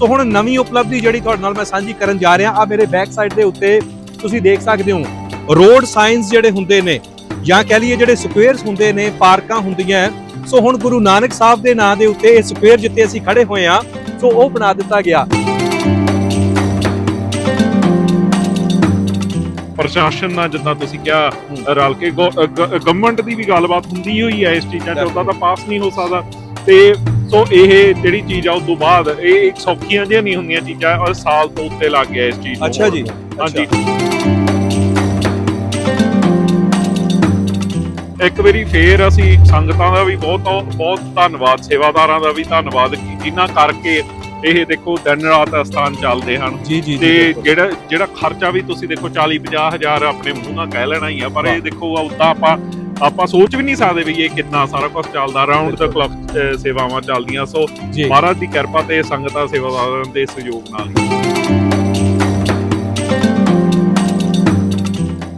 ਸੋ ਹੁਣ ਨਵੀਂ ਉਪਲਬਧੀ ਜਿਹੜੀ ਤੁਹਾਡੇ ਨਾਲ ਮੈਂ ਸਾਂਝੀ ਕਰਨ ਜਾ ਰਿਹਾ ਆ ਮੇਰੇ ਬੈਕ ਸਾਈਡ ਦੇ ਉੱਤੇ ਤੁਸੀਂ ਦੇਖ ਸਕਦੇ ਹੋ। ਰੋਡ ਸਾਈਨਸ ਜਿਹੜੇ ਹੁੰਦੇ ਨੇ ਜਾਂ ਕਹਿ ਲਈਏ ਜਿਹੜੇ ਸਕੁਅਰਸ ਹੁੰਦੇ ਨੇ ਪਾਰਕਾਂ ਹੁੰਦੀਆਂ। ਸੋ ਹੁਣ ਗੁਰੂ ਨਾਨਕ ਸਾਹਿਬ ਦੇ ਨਾਂ ਦੇ ਉੱਤੇ ਇਹ ਸਕੁਅਰ ਜਿੱਥੇ ਅਸੀਂ ਖੜੇ ਹੋਏ ਆ ਸੋ ਉਹ ਬਣਾ ਦਿੱਤਾ ਗਿਆ। ਪ੍ਰਸ਼ਾਸਨ ਨਾਲ ਜਿੱਦਾਂ ਤੁਸੀਂ ਕਿਹਾ ਰਲ ਕੇ ਗਵਰਨਮੈਂਟ ਦੀ ਵੀ ਗੱਲਬਾਤ ਹੁੰਦੀ ਹੋਈ ਹੈ ਇਸ ਚੀਜ਼ਾਂ 'ਚ ਉਹਦਾ ਤਾਂ ਪਾਸ ਨਹੀਂ ਹੋ ਸਕਦਾ। ਤੇ ਸੋ ਇਹ ਜਿਹੜੀ ਚੀਜ਼ ਆ ਉਸ ਤੋਂ ਬਾਅਦ ਇਹ ਸੌਖੀਆਂ ਜਿਹੀਆਂ ਨਹੀਂ ਹੁੰਦੀਆਂ ਚੀਜ਼ਾਂ ਔਰ ਸਾਲ ਤੋਂ ਉੱਤੇ ਲੱਗ ਗਿਆ ਇਸ ਚੀਜ਼ ਨੂੰ ਅੱਛਾ ਜੀ। ਹਾਂਜੀ। ਇੱਕ ਵਾਰੀ ਫੇਰ ਅਸੀਂ ਸੰਗਤਾਂ ਦਾ ਵੀ ਬਹੁਤ ਬਹੁਤ ਧੰਨਵਾਦ ਸੇਵਾਦਾਰਾਂ ਦਾ ਵੀ ਧੰਨਵਾਦ ਜਿਨ੍ਹਾਂ ਕਰਕੇ ਇਹ ਦੇਖੋ ਦਿਨ ਰਾਤ ਅਸਥਾਨ ਚੱਲਦੇ ਹਨ। ਤੇ ਜਿਹੜਾ ਜਿਹੜਾ ਖਰਚਾ ਵੀ ਤੁਸੀਂ ਦੇਖੋ 40 50 ਹਜ਼ਾਰ ਆਪਣੇ ਮੂੰਹ ਨਾਲ ਕਹਿ ਲੈਣਾ ਹੀ ਆ ਪਰ ਇਹ ਦੇਖੋ ਉਦਾਂ ਆਪਾਂ ਆਪਾਂ ਸੋਚ ਵੀ ਨਹੀਂ ਸਕਦੇ ਵੀ ਇਹ ਕਿੰਨਾ ਸਾਰਾ ਕੁਝ ਚੱਲਦਾ। ਰਾਉਂਡ ਦਾ ਕਲੱਬ ਸੇਵਾਵਾਂ ਚੱਲਦੀਆਂ। ਸੋ ਮਹਾਰਾਜ ਦੀ ਕਿਰਪਾ ਤੇ ਸੰਗਤਾਂ ਸੇਵਾਦਾਰਾਂ ਦੇ ਸਹਿਯੋਗ ਨਾਲ।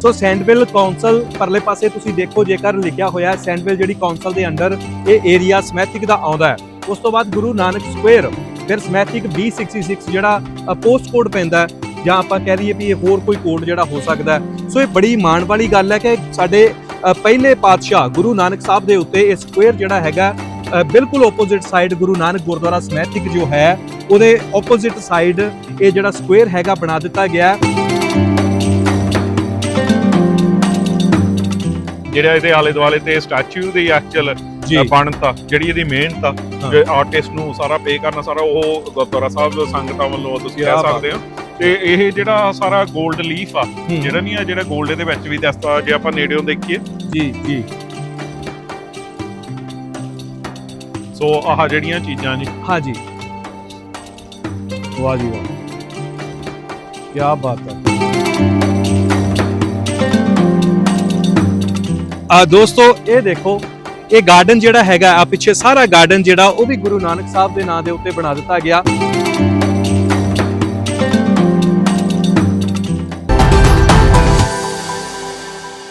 ਸੋ ਸੈਂਡਵਿਲ ਕਾਉਂਸਲ ਪਰਲੇ ਪਾਸੇ ਤੁਸੀਂ ਦੇਖੋ ਜੇਕਰ ਲਿਖਿਆ ਹੋਇਆ ਹੈ ਸੈਂਡਵਿਲ ਜਿਹੜੀ ਕਾਉਂਸਲ ਦੇ ਅੰਡਰ ਇਹ ਏਰੀਆ ਸਮੈਥਿਕ ਦਾ ਆਉਂਦਾ ਹੈ। ਉਸ ਤੋਂ ਬਾਅਦ ਗੁਰੂ ਨਾਨਕ ਸਕੁਅਰ ਫਿਰ ਸਮੈਥਿਕ B66 ਜਿਹੜਾ ਪੋਸਟ ਕੋਡ ਪੈਂਦਾ ਜਾਂ ਆਪਾਂ ਕਹਿ ਲਈਏ ਵੀ ਇਹ ਹੋਰ ਕੋਈ ਕੋਡ ਜਿਹੜਾ ਹੋ ਸਕਦਾ ਸੋ ਇਹ ਬੜੀ ਮਾਣ ਵਾਲੀ ਗੱਲ ਹੈ ਕਿ ਸਾਡੇ ਪਹਿਲੇ ਪਾਤਸ਼ਾਹ ਗੁਰੂ ਨਾਨਕ ਸਾਹਿਬ ਦੇ ਉੱਤੇ ਇਹ ਸਕੁਅਰ ਜਿਹੜਾ ਹੈਗਾ ਬਿਲਕੁਲ opposite side Guru Nanak Gurdwara Smethwick ਜੋ ਹੈ ਉਹਦੇ ਆਪੋਜ਼ਿਟ ਸਾਈਡ ਇਹ ਜਿਹੜਾ ਸਕੁਅਰ ਹੈਗਾ ਬਣਾ ਦਿੱਤਾ ਗਿਆ। ਜਿਹੜਾ ਇਹਦੇ ਆਲੇ ਦੁਆਲੇ ਤੇ ਸਟੈਚੂ ਦੀ ਐਕਚੁਅਲ ਬਣਤ ਜਿਹੜੀ ਇਹਦੀ ਮਿਹਨਤ ਆ ਆਰਟਿਸਟ ਨੂੰ ਸਾਰਾ ਪੇ ਕਰਨਾ ਸਾਰਾ ਉਹ ਗੁਰਦੁਆਰਾ ਸਾਹਿਬ ਦੇ ਸੰਗਤਾਂ ਵੱਲੋਂ ਤੁਸੀਂ ਕਹਿ। ਸਕਦੇ ਹੋ। ਤੇ ਇਹ ਜਿਹੜਾ ਸਾਰਾ 골ਡ ਲੀਫ ਆ ਜਿਹੜਾ ਨਹੀਂ ਆ ਜਿਹੜਾ 골ਡ ਦੇ ਵਿੱਚ ਵੀ ਦਸਤਾ ਜੇ ਆਪਾਂ ਨੇੜਿਓਂ ਦੇਖੀਏ। ਜੀ ਜੀ। ਸੋ ਆਹ ਜਿਹੜੀਆਂ ਚੀਜ਼ਾਂ ਜੀ। ਹਾਂ ਜੀ ਵਾਹ ਜੀ ਵਾਹ। ਕੀ ਬਾਤ ਹੈ ਆ ਦੋਸਤੋ ਇਹ ਦੇਖੋ ਇਹ ਗਾਰਡਨ ਜਿਹੜਾ ਹੈਗਾ ਆ ਪਿੱਛੇ ਸਾਰਾ ਗਾਰਡਨ ਜਿਹੜਾ ਉਹ ਵੀ ਗੁਰੂ ਨਾਨਕ ਸਾਹਿਬ ਦੇ ਨਾਂ ਦੇ ਉੱਤੇ ਬਣਾ ਦਿੱਤਾ ਗਿਆ।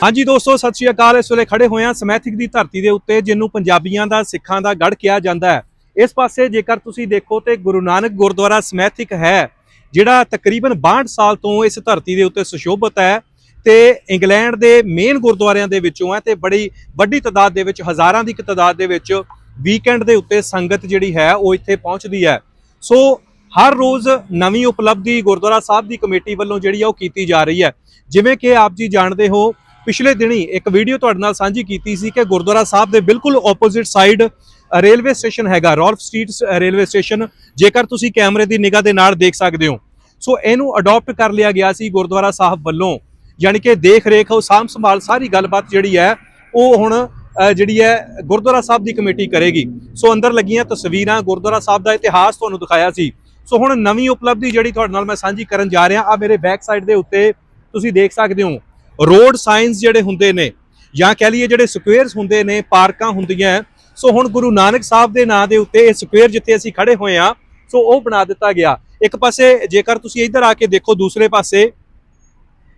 ਹਾਂਜੀ ਦੋਸਤੋ, ਸਤਿ ਸ਼੍ਰੀ ਅਕਾਲ। ਇਸ ਵੇਲੇ ਖੜੇ ਹੋਏ ਹਾਂ ਸਮੈਥਿਕ ਦੀ ਧਰਤੀ ਦੇ ਉੱਤੇ, ਜਿਹਨੂੰ ਪੰਜਾਬੀਆਂ ਦਾ, ਸਿੱਖਾਂ ਦਾ ਗੜ ਕਿਹਾ ਜਾਂਦਾ ਹੈ। ਇਸ ਪਾਸੇ ਜੇਕਰ ਤੁਸੀਂ ਦੇਖੋ ਤੇ ਗੁਰੂ ਨਾਨਕ ਗੁਰਦੁਆਰਾ ਸਮੈਥਿਕ ਹੈ, ਜਿਹੜਾ ਤਕਰੀਬਨ 62 ਸਾਲ ਤੋਂ ਇਸ ਧਰਤੀ ਦੇ ਉੱਤੇ ਸੁਸ਼ੋਭਿਤ ਹੈ ਤੇ ਇੰਗਲੈਂਡ ਦੇ ਮੇਨ ਗੁਰਦੁਆਰਿਆਂ ਦੇ ਵਿੱਚੋਂ ਹੈ ਤੇ ਬੜੀ ਵੱਡੀ ਤਾਦਾਦ ਦੇ ਵਿੱਚ, ਹਜ਼ਾਰਾਂ ਦੀ ਇੱਕ ਤਾਦਾਦ ਦੇ ਵਿੱਚ ਵੀਕਐਂਡ ਦੇ ਉੱਤੇ ਸੰਗਤ ਜਿਹੜੀ ਹੈ ਉਹ ਇੱਥੇ ਪਹੁੰਚਦੀ ਹੈ। ਸੋ ਹਰ ਰੋਜ਼ ਨਵੀਂ ਉਪਲਬਧੀ ਗੁਰਦੁਆਰਾ ਸਾਹਿਬ ਦੀ ਕਮੇਟੀ ਵੱਲੋਂ ਜਿਹੜੀ ਆ ਉਹ ਕੀਤੀ ਜਾ ਰਹੀ ਹੈ। ਜਿਵੇਂ ਕਿ ਆਪ ਜੀ ਜਾਣਦੇ ਹੋ ਪਿਛਲੇ ਦਿਨੀ ਇੱਕ ਵੀਡੀਓ ਤੁਹਾਡੇ ਨਾਲ ਸਾਂਝੀ ਕੀਤੀ ਸੀ ਕਿ ਗੁਰਦੁਆਰਾ ਸਾਹਿਬ ਦੇ ਬਿਲਕੁਲ ਆਪੋਜ਼ਿਟ ਸਾਈਡ ਰੇਲਵੇ ਸਟੇਸ਼ਨ ਹੈਗਾ ਰੋਲਫ ਸਟਰੀਟ ਰੇਲਵੇ ਸਟੇਸ਼ਨ ਜੇਕਰ ਤੁਸੀਂ ਕੈਮਰੇ ਦੀ ਨਿਗਾਹ ਦੇ ਨਾਲ ਦੇਖ ਸਕਦੇ ਹੋ। ਸੋ ਇਹਨੂੰ ਅਡਾਪਟ ਕਰ ਲਿਆ ਗਿਆ ਸੀ ਗੁਰਦੁਆਰਾ ਸਾਹਿਬ ਵੱਲੋਂ। ਯਾਨੀ ਕਿ ਦੇਖ ਰੇਖ ਉਹ ਸਾਂਭ ਸੰਭਾਲ ਸਾਰੀ ਗੱਲਬਾਤ ਜਿਹੜੀ ਹੈ, ਉਹ ਹੁਣ ਜਿਹੜੀ ਹੈ, ਗੁਰਦੁਆਰਾ ਸਾਹਿਬ ਦੀ ਕਮੇਟੀ ਕਰੇਗੀ। ਸੋ ਅੰਦਰ ਲੱਗੀਆਂ ਤਸਵੀਰਾਂ, ਗੁਰਦੁਆਰਾ ਸਾਹਿਬ ਦਾ ਇਤਿਹਾਸ ਤੁਹਾਨੂੰ ਦਿਖਾਇਆ ਸੀ। ਸੋ ਹੁਣ ਨਵੀਂ ਉਪਲਬਧੀ ਜਿਹੜੀ ਤੁਹਾਡੇ ਨਾਲ ਮੈਂ ਸਾਂਝੀ ਕਰਨ ਜਾ ਰਿਹਾ ਆ ਮੇਰੇ ਬੈਕ ਸਾਈਡ ਦੇ ਉੱਤੇ ਤੁਸੀਂ ਦੇਖ ਸਕਦੇ ਹੋ। ਰੋਡ ਸਾਈਨਸ ਜਿਹੜੇ ਹੁੰਦੇ ਨੇ ਜਾਂ ਕਹਿ ਲਈਏ ਜਿਹੜੇ ਸਕੁਅਰਸ ਹੁੰਦੇ ਨੇ, ਪਾਰਕਾਂ ਹੁੰਦੀਆਂ, ਸੋ ਹੁਣ ਗੁਰੂ ਨਾਨਕ ਸਾਹਿਬ ਦੇ ਨਾਂ ਦੇ ਉੱਤੇ ਇਹ ਸਕੁਅਰ ਜਿੱਥੇ ਅਸੀਂ ਖੜੇ ਹੋਏ ਆ ਸੋ ਉਹ ਬਣਾ ਦਿੱਤਾ ਗਿਆ। ਇੱਕ ਪਾਸੇ ਜੇਕਰ ਤੁਸੀਂ ਇੱਧਰ ਆ ਕੇ ਦੇਖੋ ਦੂਸਰੇ ਪਾਸੇ,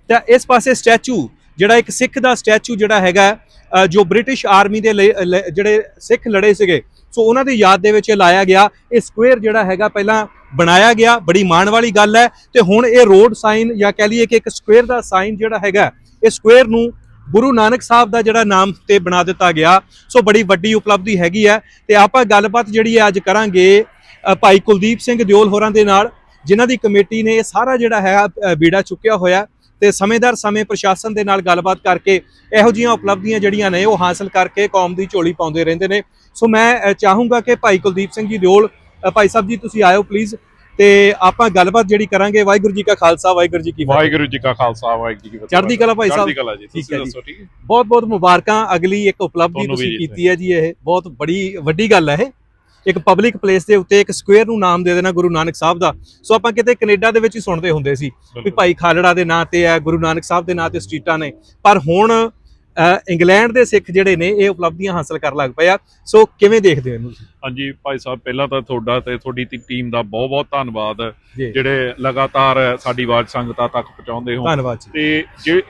ਤਾਂ ਇਸ ਪਾਸੇ ਸਟੈਚੂ, ਜਿਹੜਾ ਇੱਕ ਸਿੱਖ ਦਾ ਸਟੈਚੂ ਜਿਹੜਾ ਹੈਗਾ ਜੋ ਬ੍ਰਿਟਿਸ਼ ਆਰਮੀ ਦੇ ਲਈ- ਲ- ਜਿਹੜੇ ਸਿੱਖ ਲੜੇ ਸੀਗੇ, ਸੋ ਉਹਨਾਂ ਦੀ ਯਾਦ ਦੇ ਵਿੱਚ ਇਹ ਲਾਇਆ ਗਿਆ, ਇਹ ਸਕੁਅਰ ਜਿਹੜਾ ਹੈਗਾ ਪਹਿਲਾਂ ਬਣਾਇਆ ਗਿਆ, ਬੜੀ ਮਾਣ ਵਾਲੀ ਗੱਲ ਹੈ, ਤੇ ਹੁਣ ਇਹ ਰੋਡ ਸਾਈਨ ਜਾਂ ਕਹਿ ਲਈਏ ਕਿ ਇੱਕ ਸਕੁਅਰ ਦਾ ਸਾਈਨ ਜਿਹੜਾ ਹੈਗਾ ਇਹ ਸਕੁਅਰ ਨੂੰ ਗੁਰੂ ਨਾਨਕ ਸਾਹਿਬ ਦਾ ਜਿਹੜਾ ਨਾਮ ਤੇ ਬਣਾ ਦਿੱਤਾ ਗਿਆ। ਸੋ ਬੜੀ ਵੱਡੀ ਉਪਲਬਧੀ ਹੈਗੀ ਹੈ ਤੇ ਆਪਾਂ ਗੱਲਬਾਤ ਜਿਹੜੀ ਹੈ ਅੱਜ ਕਰਾਂਗੇ ਭਾਈ ਕੁਲਦੀਪ ਸਿੰਘ ਦਿਓਲ ਹੋਰਾਂ ਦੇ ਨਾਲ, ਜਿਨ੍ਹਾਂ ਦੀ ਕਮੇਟੀ ਨੇ ਇਹ ਸਾਰਾ ਜਿਹੜਾ ਹੈ ਬੀੜਾ ਚੁੱਕਿਆ ਹੋਇਆ। ਤੇ ਸਮੇਂਦਾਰ ਸਮੇਂ ਪ੍ਰਸ਼ਾਸਨ ਦੇ ਨਾਲ ਗੱਲਬਾਤ ਕਰਕੇ ਇਹੋ ਜਿਹੀਆਂ ਉਪਲਬਧੀਆਂ ਜਿਹੜੀਆਂ ਨੇ ਉਹ ਹਾਸਲ ਕਰਕੇ ਕੌਮ ਦੀ ਝੋਲੀ ਪਾਉਂਦੇ ਰਹਿੰਦੇ ਨੇ। ਸੋ ਮੈਂ ਚਾਹੂੰਗਾ ਕਿ ਭਾਈ ਕੁਲਦੀਪ ਸਿੰਘ ਜੀ ਦਿਓਲ ਭਾਈ ਸਾਹਿਬ ਜੀ ਤੁਸੀਂ ਆਇਓ ਪਲੀਜ਼ ਤੇ ਆਪਾਂ ਗੱਲਬਾਤ ਜਿਹੜੀ ਕਰਾਂਗੇ ਵਾਹਿਗੁਰੂ ਜੀ ਕਾ ਖਾਲਸਾ ਵਾਹਿਗੁਰੂ ਜੀ ਕੀ ਫਤਿਹ। ਵਾਹਿਗੁਰੂ ਜੀ ਕਾ ਖਾਲਸਾ ਵਾਹਿਗੁਰੂ ਜੀ ਕੀ ਫਤਿਹ। ਚੜ੍ਹਦੀ ਕਲਾ ਭਾਈ ਸਾਹਿਬ। ਚੜ੍ਹਦੀ ਕਲਾ ਜੀ ਠੀਕ ਤੁਸੀਂ। ਦੱਸੋ ਠੀਕ ਹੈ? ਬਹੁਤ ਬਹੁਤ ਮੁਬਾਰਕਾਂ ਅਗਲੀ ਇੱਕ ਉਪਲਬਧੀ ਤੁਸੀਂ। ਕੀਤੀ ਹੈ ਜੀ ਇਹ। ਬਹੁਤ ਬੜੀ ਵੱਡੀ ਗੱਲ ਹੈ ਇਹ। ਇੱਕ ਪਬਲਿਕ ਪਲੇਸ ਦੇ ਉੱਤੇ ਇੱਕ ਸਕੁਅਰ ਨੂੰ ਨਾਮ ਦੇ ਦੇਣਾ ਗੁਰੂ ਨਾਨਕ ਸਾਹਿਬ ਦਾ। ਸੋ ਆਪਾਂ ਕਿਤੇ ਕੈਨੇਡਾ ਦੇ ਵਿੱਚ ਹੀ ਸੁਣਦੇ ਹੁੰਦੇ ਸੀ ਵੀ ਭਾਈ ਖਾਲੜਾ ਦੇ ਨਾਂ ਤੇ ਹੈ ਗੁਰੂ ਨਾਨਕ ਸਾਹਿਬ ਦੇ ਨਾਂ ਤੇ ਸਟਰੀਟਾਂ ਨੇ। ਪਰ ਹੁਣ ਇੰਗਲੈਂਡ ਦੇ ਸਿੱਖ ਜਿਹੜੇ ਨੇ ਇਹ ਉਪਲਬਧੀਆਂ ਹਾਸਲ ਕਰਨ ਲੱਗ ਪਏ ਆ ਸੋ ਕਿਵੇਂ ਦੇਖਦੇ ਹੋ ਇਹਨੂੰ ਤੁਸੀਂ? ਹਾਂਜੀ ਭਾਈ ਸਾਹਿਬ ਪਹਿਲਾਂ ਤਾਂ ਤੁਹਾਡਾ ਤੇ ਤੁਹਾਡੀ ਟੀਮ ਦਾ ਬਹੁਤ ਬਹੁਤ ਧੰਨਵਾਦ ਜਿਹੜੇ ਲਗਾਤਾਰ ਸਾਡੀ ਆਵਾਜ਼ ਸੰਗਤਾਂ ਤੱਕ ਪਹੁੰਚਾਉਂਦੇ ਹੋ ਧੰਨਵਾਦ ਤੇ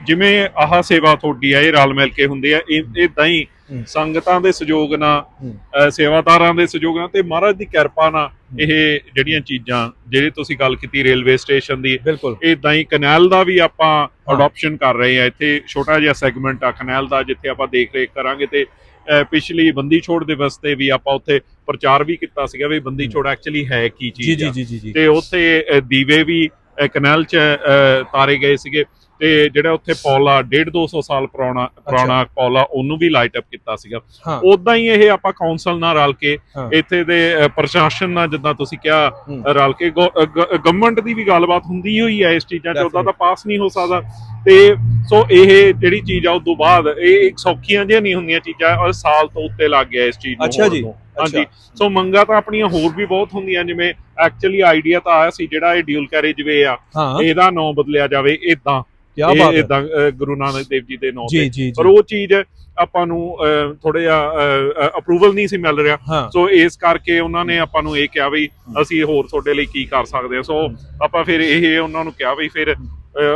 ਜਿਵੇਂ ਆਹ ਸੇਵਾ ਤੁਹਾਡੀ ਆ ਇਹ ਰਲ ਮਿਲ ਕੇ ਹੁੰਦੀ ਆ ਇਦਾਂ ਹੀ ਹੂੰ। ਸੰਗਤਾਂ ਦੇ ਸਹਿਯੋਗ ਨਾਲ ਸੇਵਾਦਾਰਾਂ ਦੇ ਸਹਿਯੋਗ ਨਾਲ ਤੇ ਮਹਾਰਾਜ ਦੀ ਕਿਰਪਾ ਨਾਲ ਇਹ ਜਿਹੜੀਆਂ ਚੀਜ਼ਾਂ ਜਿਹੜੀ ਤੁਸੀਂ ਗੱਲ ਕੀਤੀ ਰੇਲਵੇ ਸਟੇਸ਼ਨ ਦੀ ਇਦਾਂ ਹੀ ਕਨੈਲ ਦਾ ਵੀ ਆਪਾਂ। ਅਡਾਪਸ਼ਨ ਕਰ ਰਹੇ ਆ ਇੱਥੇ ਛੋਟਾ ਜਿਹਾ ਸੈਗਮੈਂਟ ਆ ਕਨੈਲ ਦਾ ਜਿੱਥੇ ਆਪਾਂ ਦੇਖ ਰੇਖ ਕਰਾਂਗੇ ਤੇ ਪਿਛਲੀ ਬੰਦੀ ਛੋੜ ਦਿਵਸ ਤੇ ਵੀ ਆਪਾਂ ਉੱਥੇ ਪ੍ਰਚਾਰ ਵੀ ਕੀਤਾ ਸੀਗਾ ਵੀ ਬੰਦੀ ਛੋੜ ਐਕਚੁਅਲੀ ਹੈ ਕੀ ਚੀਜ਼ ਤੇ ਉੱਥੇ ਦੀਵੇ ਵੀ ਕਨਾਲ ਚ ਤਾਰੇ ਗਏ ਸੀਗੇ। ਤੇ ਜਿਹੜਾ ਉੱਥੇ ਪੌਲਾ 1.5 200 ਸਾਲ ਪੁਰਾਣਾ ਪੁਰਾਣਾ ਪੌਲਾ ਉਹਨੂੰ ਵੀ ਲਾਈਟ ਅਪ ਕੀਤਾ ਸੀਗਾ ਉਦਾਂ ਹੀ ਇਹ ਆਪਾਂ ਕਾਉਂਸਲ ਨਾਲ ਰਲ ਕੇ। ਇੱਥੇ ਦੇ ਪ੍ਰਸ਼ਾਸਨ ਨਾਲ ਜਿੱਦਾਂ ਤੁਸੀਂ ਕਿਹਾ ਰਲ ਕੇ ਗਵਰਨਮੈਂਟ ਦੀ ਵੀ ਗੱਲਬਾਤ ਹੁੰਦੀ ਹੋਈ ਹੈ ਇਸ ਚੀਜ਼ਾਂ 'ਚ ਉਦਾਂ ਤਾਂ. ਪਾਸ ਨਹੀਂ ਹੋ ਸਕਦਾ ਤੇ ਸੋ ਇਹ ਜਿਹੜੀ ਚੀਜ਼ ਆ ਉਸ ਤੋਂ ਬਾਅਦ ਇਹ ਇੱਕ ਸੌਖੀਆਂ ਜਿਹੀਆਂ ਨਹੀਂ ਹੁੰਦੀਆਂ ਚੀਜ਼ਾਂ ਔਰ ਸਾਲ ਤੋਂ ਉੱਤੇ ਲੱਗ ਗਿਆ ਇਸ ਚੀਜ਼ ਨੂੰ ਅੱਛਾ ਜੀ। ਹਾਂਜੀ। ਸੋ ਮੰਗਾ ਤਾਂ ਆਪਣੀਆਂ ਹੋਰ ਵੀ ਬਹੁਤ ਹੁੰਦੀਆਂ ਜਿਵੇਂ ਐਕਚੁਅਲੀ ਆਈਡੀਆ ਤਾਂ ਆਇਆ ਸੀ ਜਿਹੜਾ ਇਹ ਡਿਊਲ ਕੈਰੇਜ ਵੇ ਆ ਇਹਦਾ ਨਾਮ ਬਦਲਿਆ ਜਾਵੇ ਇਦਾਂ ਕੀ ਬਾਤ ਹੈ। ਇਦਾਂ ਗੁਰੂ ਨਾਨਕ ਦੇਵ ਜੀ ਦੇ ਨਾਮ ਤੇ। ਪਰ ਉਹ ਚੀਜ਼ ਆਪਾਂ ਨੂੰ ਥੋੜਾ ਜਿਹਾ ਅਪਰੂਵਲ ਨਹੀਂ ਸੀ ਮਿਲ ਰਿਹਾ। ਸੋ ਇਸ ਕਰਕੇ ਉਹਨਾਂ ਨੇ ਆਪਾਂ ਨੂੰ ਇਹ ਕਿਹਾ ਵੀ ਅਸੀਂ ਹੋਰ ਤੁਹਾਡੇ ਲਈ ਕੀ ਕਰ ਸਕਦੇ ਹਾਂ। ਸੋ ਆਪਾਂ ਫਿਰ ਇਹ ਉਹਨਾਂ ਨੂੰ ਕਿਹਾ ਵੀ ਫਿਰ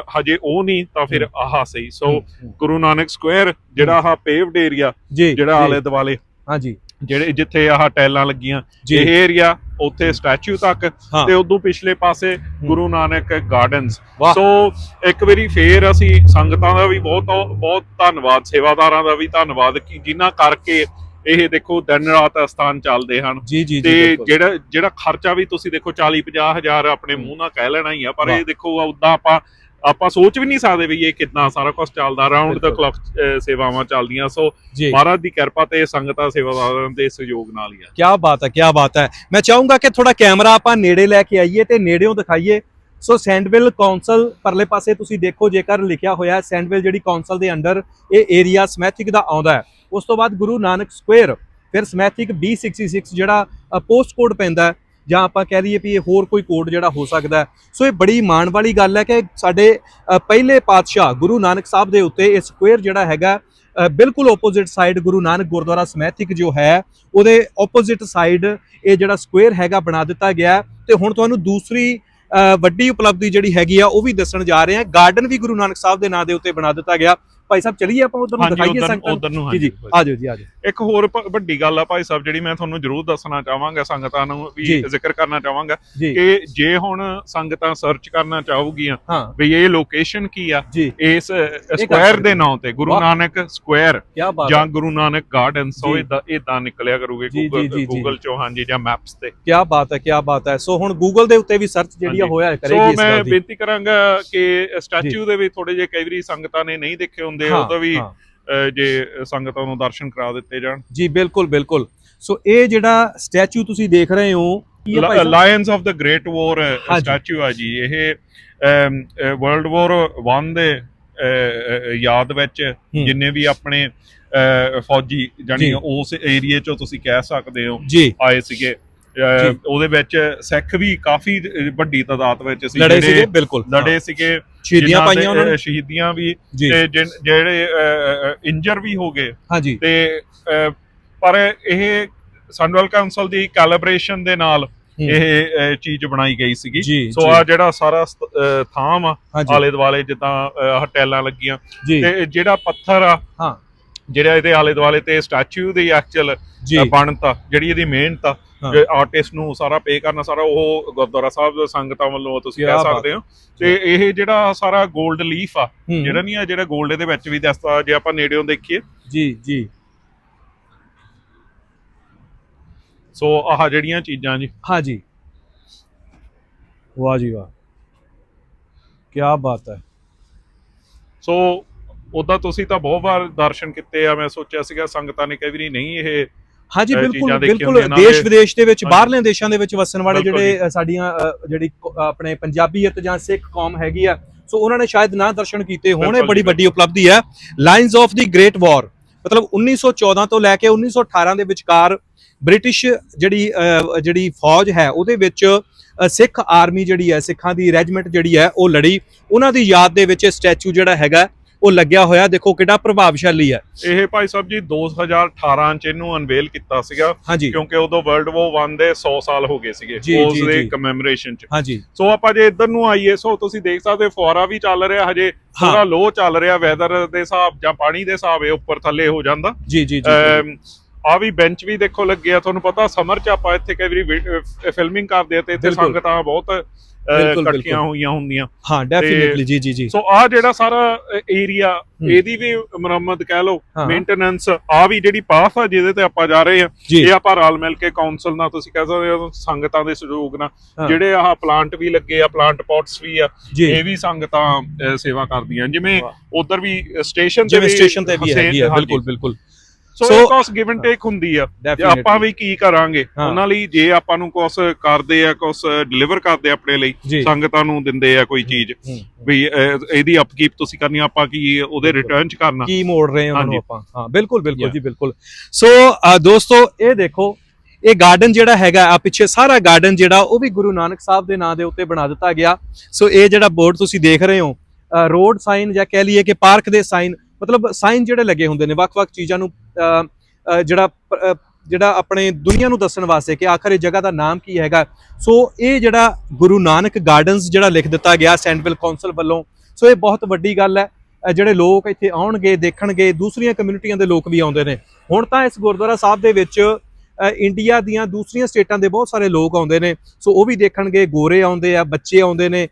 ਹਜੇ ਉਹ ਨਹੀਂ ਤਾਂ ਫਿਰ ਆਹ ਸਹੀ। ਸੋ ਗੁਰੂ ਨਾਨਕ ਸਕੁਅਰ ਜਿਹੜਾ ਆਹ ਪੇਵਡ ਏਰੀਆ ਜਿਹੜਾ ਆਲੇ ਦੁਆਲੇ। ਹਾਂਜੀ ਜਿਹੜੇ ਜਿੱਥੇ ਆਹ ਟੈਲਾਂ ਲੱਗੀਆਂ ਇਹ ਏਰੀਆ ਉੱਥੇ ਸਟੈਚੂ ਤੱਕ ਤੇ ਉਦੋਂ ਪਿਛਲੇ ਪਾਸੇ ਗੁਰੂ ਨਾਨਕ ਗਾਰਡਨਸ। ਸੋ ਇੱਕ ਵਾਰੀ ਫੇਰ ਅਸੀਂ ਸੰਗਤਾਂ ਦਾ ਵੀ ਬਹੁਤ ਬਹੁਤ ਧੰਨਵਾਦ ਸੇਵਾਦਾਰਾਂ ਦਾ ਵੀ ਧੰਨਵਾਦ ਕਿ ਜਿਨ੍ਹਾਂ ਕਰਕੇ ਇਹ ਦੇਖੋ ਦਿਨ ਰਾਤ ਅਸਥਾਨ ਚੱਲਦੇ ਹਨ ਤੇ। ਜਿਹੜਾ ਜਿਹੜਾ ਖਰਚਾ ਵੀ ਤੁਸੀਂ ਦੇਖੋ 40 50 ਹਜ਼ਾਰ ਆਪਣੇ ਮੂੰਹ ਨਾਲ ਕਹਿ ਲੈਣਾ ਹੀ ਆ ਪਰ। ਇਹ ਦੇਖੋ ਉਦਾਂ ਆਪਾਂ ਆਪਾਂ ਸੋਚ ਵੀ ਨਹੀਂ ਸਕਦੇ ਵੀ ਇਹ ਕਿੰਨਾ ਸਾਰਾ ਕੁਝ ਚੱਲਦਾ ਰਾਉਂਡ ਦਾ। ਕਲੌਕ ਸੇਵਾਵਾਂ ਚੱਲਦੀਆਂ। ਸੋ ਮਹਾਰਾਜ ਦੀ ਕਿਰਪਾ ਤੇ ਸੰਗਤਾਂ ਸੇਵਾਦਾਰਾਂ ਦੇ ਸਹਿਯੋਗ ਨਾਲ ਹੀ ਆ। ਕੀ ਬਾਤ ਹੈ ਕੀ ਬਾਤ ਹੈ। ਮੈਂ ਚਾਹੂੰਗਾ ਕਿ ਥੋੜਾ ਕੈਮਰਾ ਆਪਾਂ ਨੇੜੇ ਲੈ ਕੇ ਆਈਏ ਤੇ ਨੇੜਿਓਂ ਦਿਖਾਈਏ। ਸੋ ਸੈਂਡਵਿਲ ਕਾਉਂਸਲ ਪਰਲੇ ਪਾਸੇ ਤੁਸੀਂ ਦੇਖੋ ਜੇਕਰ ਲਿਖਿਆ ਹੋਇਆ ਹੈ ਸੈਂਡਵਿਲ ਜਿਹੜੀ ਕਾਉਂਸਲ ਦੇ ਅੰਡਰ ਇਹ ਏਰੀਆ ਸਮੈਥਿਕ ਦਾ ਆਉਂਦਾ ਹੈ। ਉਸ ਤੋਂ ਬਾਅਦ ਗੁਰੂ ਨਾਨਕ ਸਕੁਅਰ ਫਿਰ ਸਮੈਥਿਕ B66 ਜਿਹੜਾ ਪੋਸਟ ਕੋਡ ਪੈਂਦਾ ਜਾਂ ਆਪਾਂ ਕਹਿ ਲਈਏ ਵੀ ਇਹ ਹੋਰ ਕੋਈ ਕੋਡ ਜਿਹੜਾ ਹੋ ਸਕਦਾ ਹੈ। ਸੋ ਇਹ ਬੜੀ ਮਾਣ ਵਾਲੀ ਗੱਲ ਹੈ ਕਿ ਸਾਡੇ ਪਹਿਲੇ ਪਾਤਸ਼ਾਹ ਗੁਰੂ ਨਾਨਕ ਸਾਹਿਬ ਦੇ ਉੱਤੇ ਇਹ ਸਕੁਅਰ ਜਿਹੜਾ ਹੈਗਾ ਬਿਲਕੁਲ opposite side Guru Nanak Gurdwara Smethwick ਜੋ ਹੈ ਉਹਦੇ ਆਪੋਜ਼ਿਟ ਸਾਈਡ ਇਹ ਜਿਹੜਾ ਸਕੁਅਰ ਹੈਗਾ ਬਣਾ ਦਿੱਤਾ ਗਿਆ ਤੇ ਹੁਣ ਤੁਹਾਨੂੰ ਦੂਸਰੀ ਵੱਡੀ ਉਪਲਬਧੀ ਜਿਹੜੀ ਹੈਗੀ ਆ ਉਹ ਵੀ ਦੱਸਣ ਜਾ ਰਹੇ ਹਾਂ। ਗਾਰਡਨ ਵੀ ਗੁਰੂ ਨਾਨਕ ਸਾਹਿਬ ਦੇ ਨਾਂ ਦੇ ਉੱਤੇ ਬਣਾ ਦਿੱਤਾ ਗਿਆ। ਭਾਈ ਸਾਹਿਬ ਚਲੀਏ ਆਪਾਂ ਉਧਰ ਨੂੰ ਦਿਖਾਈਏ ਸੰਗਤਾਂ ਜੀ ਜੀ। ਆਜੋ ਜੀ ਆਜੋ ਇੱਕ ਹੋਰ ਵੱਡੀ ਗੱਲ ਆ ਭਾਈ ਸਾਹਿਬ ਜਿਹੜੀ ਮੈਂ ਤੁਹਾਨੂੰ ਜ਼ਰੂਰ ਦੱਸਣਾ ਚਾਹਾਂਗਾ ਸੰਗਤਾਂ ਨੂੰ ਵੀ। ਜ਼ਿਕਰ ਕਰਨਾ ਚਾਹਾਂਗਾ ਕਿ ਜੇ ਹੁਣ ਸੰਗਤਾਂ ਸਰਚ ਕਰਨਾ ਚਾਹੂਗੀਆਂ ਵੀ ਇਹ ਲੋਕੇਸ਼ਨ ਕੀ ਆ ਇਸ ਸਕੁਅਰ ਦੇ ਨਾਂ ਤੇ ਗੁਰੂ। ਨਾਨਕ ਬਾਤ ਜਾਂ ਗੁਰੂ ਨਾਨਕ ਗਾਰਡਨ ਸੋ। ਇਦਾਂ ਨਿਕਲਿਆ ਕਰੂਗੇ ਗੂਗਲ ਚੋਂ ਹਾਂਜੀ ਜਾਂ ਮੈਪਸ ਤੇ। ਕੀ ਬਾਤ ਹੈ ਕੀ ਬਾਤ ਹੈ। ਸੋ ਹੁਣ ਗੂਗਲ ਦੇ ਉੱਤੇ ਵੀ ਸਰਚ ਜਿਹੜੀ ਆ। ਹੋਇਆ ਕਰੇਗੀ ਇਸ ਮੈਂ ਬੇਨਤੀ ਕਰਾਂਗਾ ਕਿ ਸਟੈਚੂ ਦੇ ਵੀ ਥੋੜੇ ਜਿਹੇ ਕਈ ਵਾਰੀ ਸੰਗਤਾਂ ਨੇ ਨਹੀਂ ਦੇਖੇ ਹੁੰਦੇ ਹਾਂ, ਉਹਦਾ ਵੀ ਜੇ ਸੰਗਤਾਂ ਨੂੰ ਦਰਸ਼ਨ ਕਰਾ ਦਿੱਤੇ ਜਾਣ ਜੀ ਬਿਲਕੁਲ ਬਿਲਕੁਲ ਸੋ ਇਹ ਜਿਹੜਾ ਸਟੈਚੂ ਤੁਸੀਂ ਦੇਖ ਰਹੇ ਹੋ? Lions of the great war. Statue ਆ ਜੀ ਇਹ ਵਰਲਡ ਵਾਰ 1 ਦੇ ਯਾਦ ਵਿੱਚ ਜਿੰਨੇ ਵੀ ਆਪਣੇ ਫੌਜੀ ਜਾਨੀ। ਉਸ ਏਰੀਏ ਚੋਂ ਤੁਸੀਂ ਕਹਿ ਸਕਦੇ ਹੋ ਆਏ ਸੀਗੇ। ਉਹਦੇ ਵਿੱਚ ਸਿੱਖ ਵੀ ਕਾਫੀ ਵੱਡੀ ਤਾਦਾਦ ਵਿੱਚ ਸੀ ਲੜੇ ਸੀਗੇ ਬਿਲਕੁਲ। ਲੜੇ ਸੀਗੇ ਸ਼ਹੀਦੀਆਂ ਪਾਈਆਂ ਉਹਨਾਂ ਨੇ। ਸ਼ਹੀਦੀਆਂ ਵੀ ਤੇ ਜਿਹੜੇ ਇੰਜਰ ਵੀ ਹੋ ਗਏ। ਹਾਂਜੀ। ਤੇ ਪਰ ਇਹ ਸੰਡਵਲ ਕਾਉਂਸਲ ਦੀ ਕੈਲੀਬ੍ਰੇਸ਼ਨ ਦੇ ਨਾਲ। ਇਹ ਚੀਜ਼ ਬਣਾਈ ਗਈ ਸੀਗੀ। ਸੋ ਆ ਜਿਹੜਾ ਸਾਰਾ ਥਾਮ ਆ ਆਲੇ ਦੁਆਲੇ ਜਿੱਦਾਂ ਅਹ, ਟੈਲਾਂ ਲੱਗੀਆਂ। ਤੇ ਜਿਹੜਾ ਪੱਥਰ ਆ ਹਾਂ। ਜਿਹੜਾ ਇਹਦੇ ਆਲੇ ਦੁਆਲੇ ਤੇ ਸਟੈਚੂ ਦੀ ਐਕਚੁਅਲ ਬਣਤ ਜਿਹੜੀ ਇਹਦੀ ਮਿਹਨਤ ਆ ਹਾਂ। ਆਰਟਿਸਟ ਨੂੰ ਸਾਰਾ ਪੇ ਕਰਨਾ ਸਾਰਾ ਉਹ ਗੁਰਦੁਆਰਾ ਸਾਹਿਬ ਦੇ ਸੰਗਤਾਂ ਵੱਲੋਂ ਤੁਸੀਂ ਕਹਿ ਸਕਦੇ ਹੋ। ਤੇ ਇਹ ਜਿਹੜਾ ਸਾਰਾ 골ਡ ਲੀਫ ਆ ਹੂੰ, ਜਿਹੜਾ ਨਹੀਂ ਆ ਜਿਹੜਾ 골ਡ ਇਹਦੇ ਵਿੱਚ ਵੀ ਦੱਸਦਾ ਜੇ ਆਪਾਂ ਨੇੜਿਓਂ ਦੇਖੀਏ। ਜੀ ਜੀ। ਸੋ ਆਹ ਜਿਹੜੀਆਂ ਚੀਜ਼ਾਂ ਜੀ। ਹਾਂਜੀ। ਵਾਹ ਜੀ ਵਾਹ। ਕੀ ਬਾਤ ਹੈ। ਸੋ ਉਦਾਂ ਤੁਸੀਂ ਤਾਂ ਬਹੁਤ ਵਾਰ ਦਰਸ਼ਨ ਕੀਤੇ ਆ ਮੈਂ ਸੋਚਿਆ ਸੀਗਾ ਸੰਗਤਾਂ ਨੇ ਕਈ ਵਾਰੀ ਨਹੀਂ ਇਹ ਹਾਂਜੀ ਬਿਲਕੁਲ ਬਿਲਕੁਲ। ਦੇਸ਼ ਵਿਦੇਸ਼ ਦੇ ਵਿੱਚ। ਬਾਹਰਲੇ ਦੇਸ਼ਾਂ ਦੇ ਵਿੱਚ ਵਸਣ ਵਾਲੇ ਜਿਹੜੇ ਸਾਡੀਆਂ ਜਿਹੜੀ ਆਪਣੇ ਪੰਜਾਬੀਅਤ ਜਾਂ ਸਿੱਖ ਕੌਮ ਹੈਗੀ ਆ ਸੋ ਉਹਨਾਂ ਨੇ ਸ਼ਾਇਦ ਨਾ ਦਰਸ਼ਨ ਕੀਤੇ ਹੋਣ ਬੜੀ ਵੱਡੀ ਉਪਲਬਧੀ ਹੈ। Lions of the great war ਮਤਲਬ 1914 ਤੋਂ ਲੈ ਕੇ 1918 ਦੇ ਵਿਚਕਾਰ ਬ੍ਰਿਟਿਸ਼ ਜਿਹੜੀ ਜਿਹੜੀ ਫੌਜ ਹੈ ਉਹਦੇ ਵਿੱਚ ਸਿੱਖ ਆਰਮੀ ਜਿਹੜੀ ਹੈ ਸਿੱਖਾਂ ਦੀ ਰੈਜੀਮੈਂਟ ਜਿਹੜੀ ਹੈ ਉਹ ਲੜੀ। ਉਹਨਾਂ ਦੀ ਯਾਦ ਦੇ ਵਿੱਚ ਸਟੈਚੂ ਜਿਹੜਾ ਹੈਗਾ ਉਹ ਲੱਗਿਆ ਹੋਇਆ ਦੇਖੋ ਕਿੰਨਾ ਪ੍ਰਭਾਵਸ਼ਾਲੀ ਹੈ। ਇਹ ਭਾਈ ਸਾਹਿਬ ਜੀ 2018 ਚ ਇਹਨੂੰ ਅਨਵੇਲ ਕੀਤਾ ਸੀਗਾ ਹਾਂਜੀ। ਕਿਉਂਕਿ ਉਦੋਂ ਵਰਲਡ ਵਾਰ 1 ਦੇ 100 ਸਾਲ ਹੋ ਗਏ ਸੀਗੇ ਉਸ ਜੀ, ਦੇ ਜੀ। ਕਮੈਮੋਰੇਸ਼ਨ ਚ। ਹਾਂਜੀ। ਸੋ ਆਪਾਂ ਜੇ ਇੱਧਰ ਨੂੰ ਆਈਏ ਸੋ ਤੁਸੀਂ ਦੇਖ ਸਕਦੇ ਹੋ ਫੁਆਰਾ ਵੀ ਚੱਲ ਰਿਹਾ ਹਜੇ ਥੋੜਾ ਲੋ ਚੱਲ ਰਿਹਾ ਵੈਦਰ ਦੇ ਹਿਸਾਬ ਜਾਂ ਪਾਣੀ ਦੇ ਹਿਸਾਬ ਇਹ ਉੱਪਰ ਥੱਲੇ ਹੋ ਜਾਂਦਾ। ਜੀ ਜੀ ਜੀ ਆ ਵੀ ਬੈਂਚ ਵੀ ਦੇਖੋ ਲੱਗੇ ਆ ਤੁਹਾਨੂੰ ਪਤਾ ਸਮਰ ਚ ਆਪਾਂ ਇੱਥੇ ਕਈ ਵਾਰੀ ਫਿਲਮਿੰਗ ਕਰਦੇ ਆ ਤੇ ਇੱਥੇ ਬਿਲਕੁਲ। ਸੰਗਤਾਂ ਬਹੁਤ ਇਕੱਠੀਆਂ। ਹੋਈਆਂ ਹੁੰਦੀਆਂ ਹਾਂ ਡੈਫੀਨਿਟਲੀ ਜੀ ਜੀ ਜੀ ਸੋ ਆ ਜਿਹੜਾ ਸਾਰਾ ਏਰੀਆ। ਇਹਦੀ ਵੀ ਮੁਰੰਮਤ ਕਹਿ ਲਓ। ਮੇਨਟੇਨੈਂਸ ਆ ਵੀ ਜਿਹੜੀ ਪਾਥ ਆ ਜਿਹਦੇ ਤੇ ਆਪਾਂ ਜਾ ਰਹੇ ਆ ਇਹ ਆਪਾਂ ਰਲ ਮਿਲ ਕੇ ਕਾਉਂਸਲ ਨਾਲ ਤੁਸੀਂ ਕਹਿ ਸਕਦੇ ਹੋ ਸੰਗਤਾਂ ਦੇ ਸਹਿਯੋਗ ਨਾਲ। ਜਿਹੜੇ ਆਹ ਪਲਾਂਟ ਵੀ ਲੱਗੇ ਆ ਪਲਾਂਟ ਪੌਟਸ ਵੀ ਆ ਇਹ ਵੀ ਸੰਗਤਾਂ ਸੇਵਾ ਕਰਦੀਆਂ ਜਿਵੇਂ। ਉਧਰ ਵੀ ਸਟੇਸ਼ਨ ਜਿਵੇਂ ਸਟੇਸ਼ਨ ਤੇ ਵੀ ਹੈਗੀ ਹਾਂਜੀ। ਬਿਲਕੁਲ ਬਿਲਕੁਲ ਸੋ ਇਹ ਕੋਸ ਗਿਵ ਐਂਡ ਟੇਕ ਹੁੰਦੀ ਆ. ਆਪਾਂ ਵੀ ਕੀ ਕਰਾਂਗੇ। ਉਹਨਾਂ ਲਈ ਜੇ ਆਪਾਂ ਨੂੰ ਕੁਛ ਕਰਦੇ ਆ ਕੁਛ ਡਿਲੀਵਰ ਕਰਦੇ ਆਪਣੇ ਲਈ। ਸੰਗਤਾਂ ਨੂੰ ਦਿੰਦੇ ਆ ਕੋਈ ਚੀਜ਼। ਵੀ ਇਹਦੀ ਅਪਕੀਪ ਤੁਸੀਂ ਕਰਨੀ ਆਪਾਂ ਕੀ ਉਹਦੇ ਰਿਟਰਨ ਚ ਕਰਨਾ ਕੀ ਮੋੜ ਰਹੇ ਹਾਂ ਉਹਨਾਂ ਨੂੰ। ਆਪਾਂ ਹਾਂ ਬਿਲਕੁਲ ਬਿਲਕੁਲ. ਜੀ ਬਿਲਕੁਲ ਸੋ ਦੋਸਤੋ ਇਹ ਦੇਖੋ ਇਹ ਗਾਰਡਨ ਜਿਹੜਾ ਹੈਗਾ ਆ ਪਿੱਛੇ ਸਾਰਾ ਗਾਰਡਨ ਜਿਹੜਾ ਉਹ ਵੀ ਗੁਰੂ ਨਾਨਕ ਸਾਹਿਬ ਦੇ ਨਾਂ ਦੇ ਉੱਤੇ ਬਣਾ ਦਿੱਤਾ ਗਿਆ ਸੋ ਇਹ ਜਿਹੜਾ ਬੋਰਡ ਤੁਸੀਂ ਦੇਖ ਰਹੇ ਹੋ ਰੋਡ ਸਾਈਨ ਜਾਂ ਕਹਿ ਲਈਏ ਕਿ ਪਾਰਕ ਦੇ ਸਾਈਨ ਮਤਲਬ ਸਾਈਨ ਜਿਹੜੇ ਲੱਗੇ ਹੁੰਦੇ ਨੇ, ਵੱਖ-ਵੱਖ ਚੀਜ਼ਾਂ ਨੂੰ ਜਿਹੜਾ ਜਿਹੜਾ ਆਪਣੇ ਦੁਨੀਆ ਨੂੰ ਦੱਸਣ ਵਾਸਤੇ ਕਿ ਆਖਰ ਇਹ ਜਗ੍ਹਾ ਦਾ ਨਾਮ ਕੀ ਹੈਗਾ। ਸੋ ਇਹ ਜਿਹੜਾ ਗੁਰੂ ਨਾਨਕ ਗਾਰਡਨਸ ਜਿਹੜਾ ਲਿਖ ਦਿੱਤਾ ਗਿਆ ਸੈਂਟਰਲ ਕੌਂਸਲ ਵੱਲੋਂ, ਸੋ ਇਹ ਬਹੁਤ ਵੱਡੀ ਗੱਲ ਹੈ। ਜਿਹੜੇ ਲੋਕ ਇੱਥੇ ਆਉਣਗੇ, ਦੇਖਣਗੇ, ਦੂਸਰੀਆਂ ਕਮਿਊਨਿਟੀਆਂ ਦੇ ਲੋਕ ਵੀ ਆਉਂਦੇ ਨੇ। ਹੁਣ ਤਾਂ ਇਸ ਗੁਰਦੁਆਰਾ ਸਾਹਿਬ ਦੇ ਵਿੱਚ ਇੰਡੀਆ ਦੀਆਂ ਦੂਸਰੀਆਂ ਸਟੇਟਾਂ ਦੇ ਬਹੁਤ ਸਾਰੇ ਲੋਕ ਆਉਂਦੇ ਨੇ। ਸੋ ਉਹ ਵੀ ਦੇਖਣਗੇ, ਗੋਰੇ ਆਉਂਦੇ ਆ, ਬੱਚੇ ਆਉਂਦੇ ਨੇ।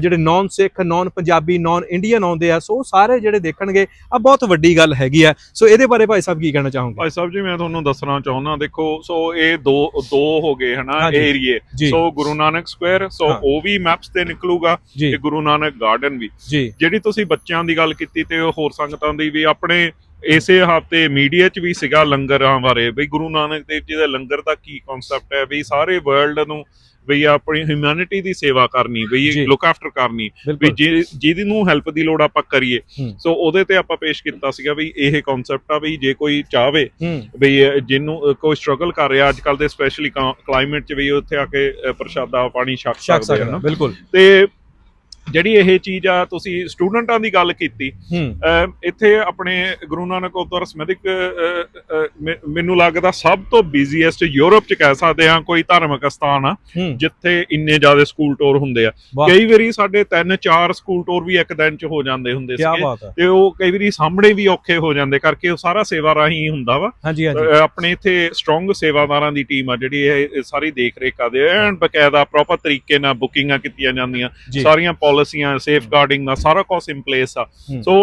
ਜਿਹੜੇ non Sikh non Punjabi non Indian ਆਉਂਦੇ ਆ ਸੋ ਸਾਰੇ ਜਿਹੜੇ ਦੇਖਣਗੇ ਆ ਬਹੁਤ ਵੱਡੀ ਗੱਲ ਹੈਗੀ ਆ। ਸੋ ਇਹਦੇ ਬਾਰੇ ਭਾਈ ਸਾਹਿਬ ਕੀ ਕਹਿਣਾ ਚਾਹੋਗੇ? ਭਾਈ ਸਾਹਿਬ ਜੀ ਮੈਂ ਤੁਹਾਨੂੰ ਦੱਸਣਾ ਚਾਹੁੰਦਾ ਦੇਖੋ ਸੋ ਇਹ ਦੋ ਦੋ ਹੋ ਗਏ ਹਨਾ। ਏਰੀਏ ਸੋ ਗੁਰੂ ਨਾਨਕ ਸਕੁਅਰ ਸੋ। ਉਹ ਵੀ ਮੈਪਸ ਤੇ ਨਿਕਲੂਗਾ ਤੇ ਗੁਰੂ ਨਾਨਕ ਗਾਰਡਨ ਵੀ। ਜਿਹੜੀ ਤੁਸੀਂ ਬੱਚਿਆਂ ਦੀ ਗੱਲ ਕੀਤੀ ਤੇ ਹੋਰ ਸੰਗਤਾਂ ਦੀ ਵੀ ਆਪਣੇ ਇਸੇ ਹਫ਼ਤੇ ਮੀਡੀਆ 'ਚ ਵੀ ਸੀਗਾ ਲੰਗਰਾਂ ਬਾਰੇ ਵੀ ਗੁਰੂ ਨਾਨਕ ਦੇਵ ਜੀ ਦੇ ਲੰਗਰ ਦਾ ਕੀ ਕਨਸੈਪਟ ਹੈ? ਵੀ ਸਾਰੇ ਵਰਲਡ ਨੂੰ ਵੀ ਆਪਣੀ ਹਿਊਮੈਨਿਟੀ ਦੀ ਸੇਵਾ ਕਰਨੀ। ਵੀ ਲੁੱਕ ਆਫਟਰ ਕਰਨੀ ਵੀ ਜਿਹਦੀ ਨੂੰ ਹੈਲਪ ਦੀ ਲੋੜ ਆਪਾਂ ਕਰੀਏ। ਹੂੰ। ਸੋ ਉਹਦੇ ਤੇ ਆਪਾਂ ਪੇਸ਼ ਕੀਤਾ ਸੀਗਾ ਵੀ ਇਹ ਕਨਸੈਪਟ ਆ ਵੀ ਜੇ ਕੋਈ ਚਾਹਵੇ ਹੂੰ। ਵੀ ਜਿਹਨੂੰ ਕੋਈ ਸਟਰਗਲ ਕਰ ਰਿਹਾ ਅੱਜ ਕੱਲ ਦੇ ਸਪੈਸ਼ਲੀ ਕਲਾਈਮੇਟ 'ਚ ਵੀ ਉੱਥੇ ਆ ਕੇ ਪ੍ਰਸ਼ਾਦਾ ਪਾਣੀ ਛਕ ਸ਼ੱਕ ਸਕਦੇ ਸਕਦਾ ਹਨ? ਬਿਲਕੁਲ। ਤੇ ਜਿਹੜੀ ਇਹ ਚੀਜ਼ ਆ ਤੁਸੀਂ ਸਟੂਡੈਂਟਾਂ ਦੀ ਗੱਲ ਕੀਤੀ। ਇੱਥੇ ਆਪਣੇ ਗੁਰੂ ਨਾਨਕ ਗੁਰਦੁਆਰਾ ਸਮਿਤਿਕ ਮੈਨੂੰ ਲੱਗਦਾ ਸਭ ਤੋਂ ਬਿਜ਼ੀਐਸਟ ਯੂਰਪ ਚ ਕਹਿ ਸਕਦੇ ਆ ਕੋਈ ਧਾਰਮਿਕ ਸਥਾਨ ਆ ਜਿੱਥੇ ਇੰਨੇ ਜ਼ਿਆਦਾ ਸਕੂਲ ਟੂਰ ਹੁੰਦੇ ਆ। ਕਈ ਵਾਰੀ ਸਾਡੇ ਤਿੰਨ ਚਾਰ ਸਕੂਲ ਟੂਰ ਵੀ ਇੱਕ ਦਿਨ ਚ ਹੋ ਜਾਂਦੇ ਹੁੰਦੇ ਸੀਗੇ ਤੇ ਉਹ ਕਈ ਵਾਰੀ ਸਾਹਮਣੇ ਵੀ ਔਖੇ ਹੋ ਜਾਂਦੇ ਕਰਕੇ ਉਹ ਸਾਰਾ ਸੇਵਾ ਰਾਹੀਂ ਹੁੰਦਾ ਵਾ। ਆਪਣੇ ਇੱਥੇ ਸਟਰੋਂਗ ਸੇਵਾਦਾਰਾਂ ਦੀ ਟੀਮ ਆ ਜਿਹੜੀ ਇਹ ਸਾਰੀ ਦੇਖ ਰੇਖ ਕਰਦੇ ਐਨ ਬਕਾਇਦਾ ਪ੍ਰੋਪਰ ਤਰੀਕੇ ਨਾਲ ਬੁਕਿੰਗਾਂ ਕੀਤੀਆਂ ਜਾਂਦੀਆਂ ਸਾਰੀਆਂ ਪਾਲਿਸੀਆਂ ਸੇਫਗਾਰਡਿੰਗ ਦਾ ਸਾਰਾ ਕੁਝ ਇਨ ਪਲੇਸ ਆ ਹੂੰ। ਸੋ